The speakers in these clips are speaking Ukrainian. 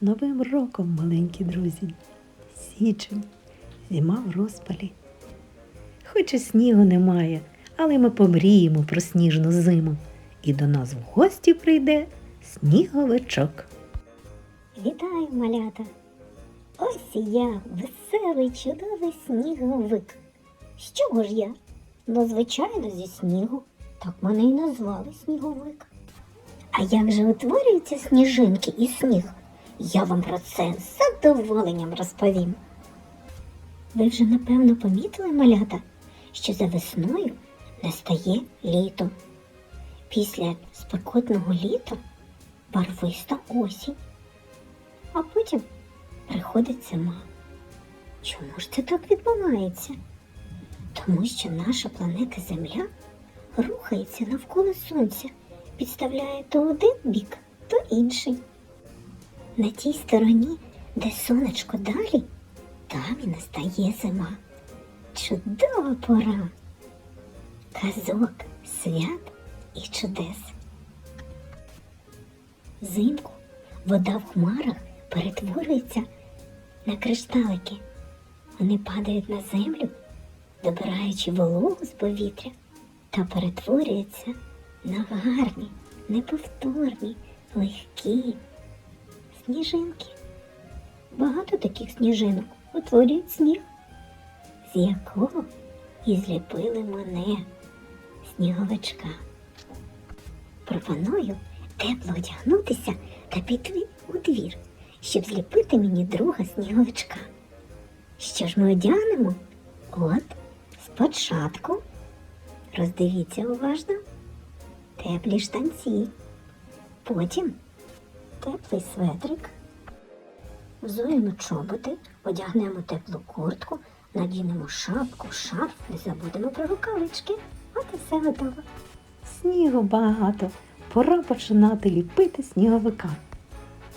Новим роком, маленькі друзі. Січень, зима в розпалі. Хоч і снігу немає, але ми помріємо про сніжну зиму. І до нас в гості прийде сніговичок. Вітаю, малята! Ось я, веселий, чудовий сніговик. З чого ж я? Ну, звичайно, зі снігу. Так мене й назвали сніговик. А як же утворюються сніжинки і сніг? Я вам про це з задоволенням розповім. Ви вже напевно помітили, малята, що за весною настає літо. Після спекотного літа барвиста осінь а потім приходить зима. Чому ж це так відбувається? Тому що наша планета Земля рухається навколо Сонця, підставляє то один бік, то інший. На тій стороні, де сонечко далі, там і настає зима. Чудова пора. Казок, свят і чудес. Взимку вода в хмарах перетворюється на кришталики. Вони падають на землю, добираючи вологу з повітря та перетворюються на гарні, неповторні, легкі сніжинки. Багато таких сніжинок утворюють сніг, з якого і зліпили мене сніговичка. Пропоную тепло одягнутися та піти у двір, щоб зліпити мені друга сніговичка. Що ж ми одягнемо? От, спочатку роздивіться уважно теплі штанці, потім теплий светрик, взуємо чоботи, одягнемо теплу куртку, надінемо шапку, шарф, не забудемо про рукавички. От і все готово. Снігу багато. Пора починати ліпити сніговика.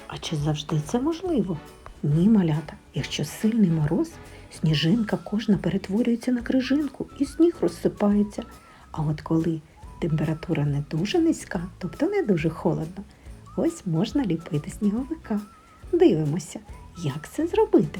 А чи завжди це можливо? Ні, малята. Якщо сильний мороз, сніжинка кожна перетворюється на крижинку і сніг розсипається. А от коли температура не дуже низька, тобто не дуже холодно, ось можна ліпити сніговика. Дивимося, як це зробити.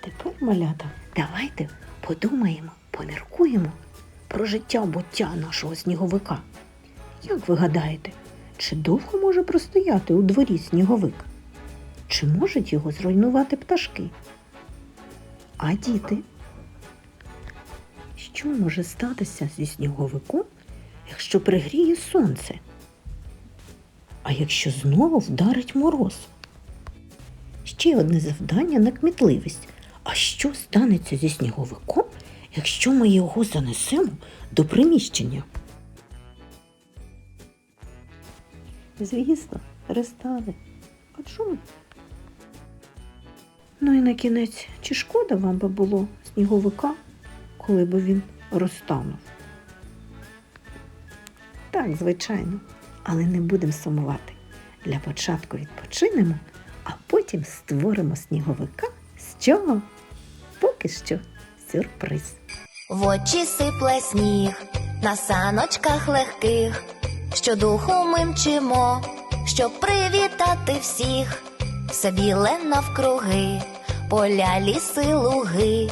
Тепер, малята, давайте подумаємо, поміркуємо про життя буття нашого сніговика. Як ви гадаєте, чи довго може простояти у дворі сніговик? Чи можуть його зруйнувати пташки? А діти? Що може статися зі сніговиком, якщо пригріє сонце? А якщо знову вдарить мороз? Ще одне завдання на кмітливість. А що станеться зі сніговиком, якщо ми його занесемо до приміщення? Звісно, перестане. А чому? Ну і на кінець, чи шкода вам би було сніговика, коли б він розтанув? Так, звичайно, але не будемо сумувати. Для початку відпочинемо, а потім створимо сніговика з чого? Поки що сюрприз. В очі сипле сніг, на саночках легких, щодуху ми мчимо, щоб привітати всіх, все біле навкруги, поля, ліси, луги,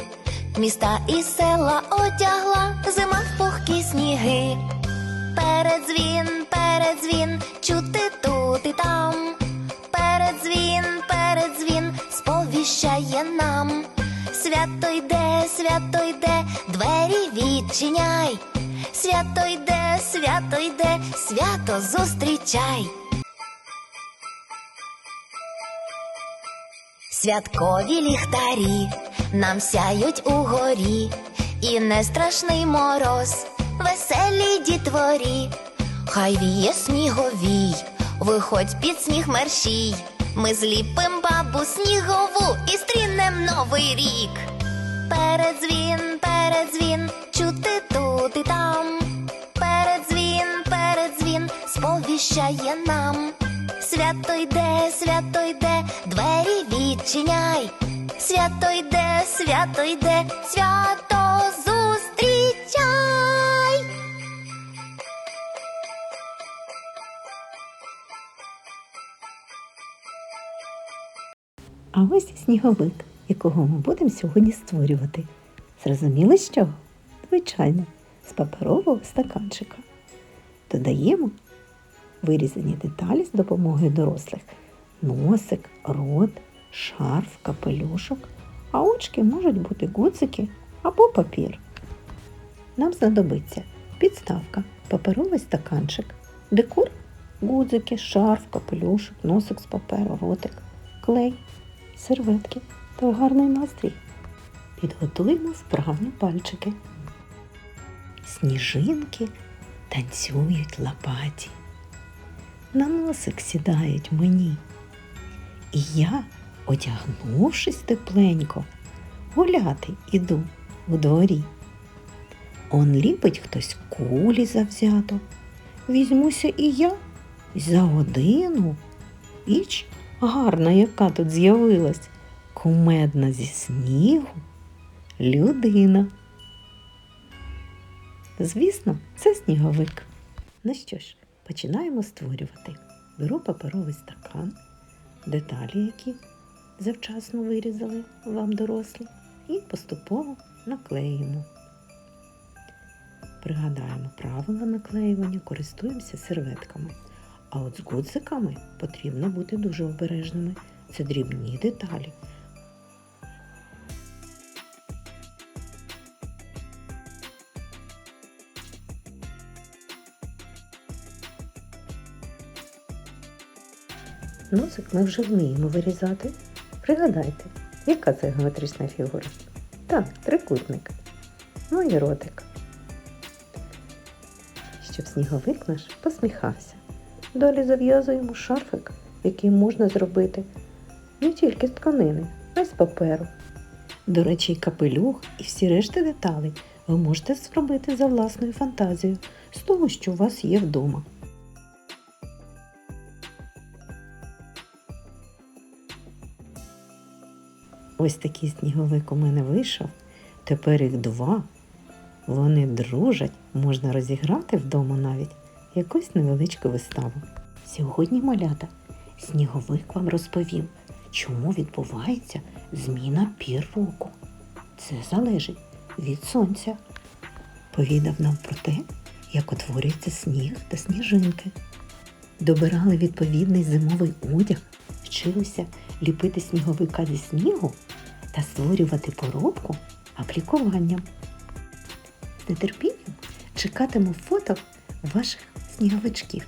міста і села одягла зима в пухкі сніги. Передзвін, передзвін, чути тут і сповіщає нам. Свято йде, свято йде, двері відчиняй. Свято йде, свято йде, свято зустрічай. Святкові ліхтарі нам сяють угорі, і не страшний мороз веселій дітворі. Хай віє сніговій, виходь під сніг мерщій. Ми зліпим бабу снігову і стрінем новий рік. Передзвін, передзвін, чути тут і там. Передзвін, передзвін, сповіщає нам. Свято йде, свято йде, двері відчиняй. Свято йде, свято йде, свято А ось сніговик, якого ми будемо сьогодні створювати. Зрозуміли з чого? Звичайно, з паперового стаканчика. Додаємо вирізані деталі з допомогою дорослих: носик, рот, шарф, капелюшок, а очки можуть бути гудзики або папір. Нам знадобиться підставка, паперовий стаканчик, декор, гудзики, шарф, капелюшок, носик з паперу, ротик, клей, серветки та гарний настрій. Підготуємо вправні пальчики. Сніжинки танцюють лопаті. На носик сідають мені. І я, одягнувшись тепленько, гуляти іду у дворі. Он ліпить хтось кулі завзято. Візьмуся і я за годину. Іч гарна, яка тут з'явилась, кумедна зі снігу людина. Звісно, це сніговик. Ну що ж, починаємо створювати. Беру паперовий стакан, деталі, які завчасно вирізали вам дорослі, і поступово наклеїмо. Пригадаємо правила наклеювання, користуємося серветками. А от з гудзиками потрібно бути дуже обережними. Це дрібні деталі. Носик ми вже вміємо вирізати. Пригадайте, яка це геометрична фігура? Так, трикутник. Ну і ротик. Щоб сніговик наш посміхався. Далі зав'язуємо шарфик, який можна зробити не тільки з тканини, а й з паперу. До речі, капелюх і всі решти деталей ви можете зробити за власною фантазією з того, що у вас є вдома. Ось такий сніговик у мене вийшов. Тепер їх два. Вони дружать, можна розіграти вдома навіть якусь невеличку виставу. Сьогодні, малята, сніговик вам розповів, чому відбувається зміна пір року. Це залежить від сонця. Повідав нам про те, як утворюється сніг та сніжинки. Добирали відповідний зимовий одяг, вчилися ліпити сніговика зі снігу та створювати поробку аплікуванням. З нетерпінням чекатиму фото ваших сніговичків.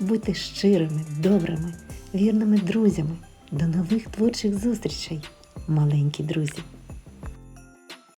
Будьте щирими, добрими, вірними друзями. До нових творчих зустрічей, маленькі друзі!